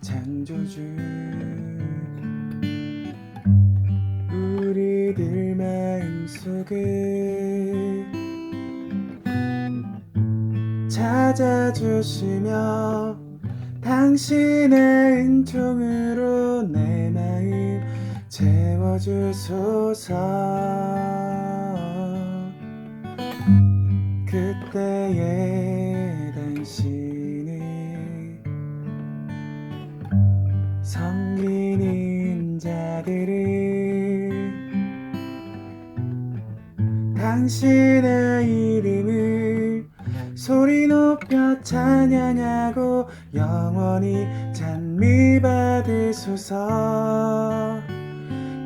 창조주 우리들 마음속에 찾아주시며 당신의 은총으로 내 마음 채워주소서. 그때의 당신 섬기는 자들을 당신의 이름을 소리 높여 찬양하고 영원히 찬미 받으소서.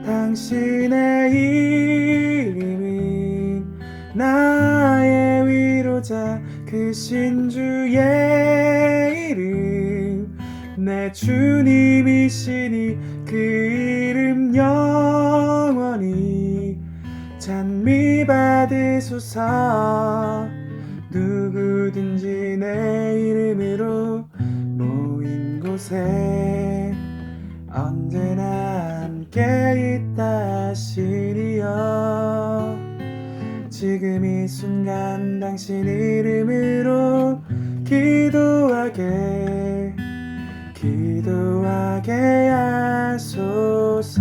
당신의 이름은 나의 위로자 그 신 주의 이름 내 주님이시니 그 이름 영원히 찬미 받으소서. 누구든지 내 이름으로 모인 곳에 언제나 함께 있다 하시리여 지금 이 순간 당신 이름으로 기도하게 기도하게 하소서.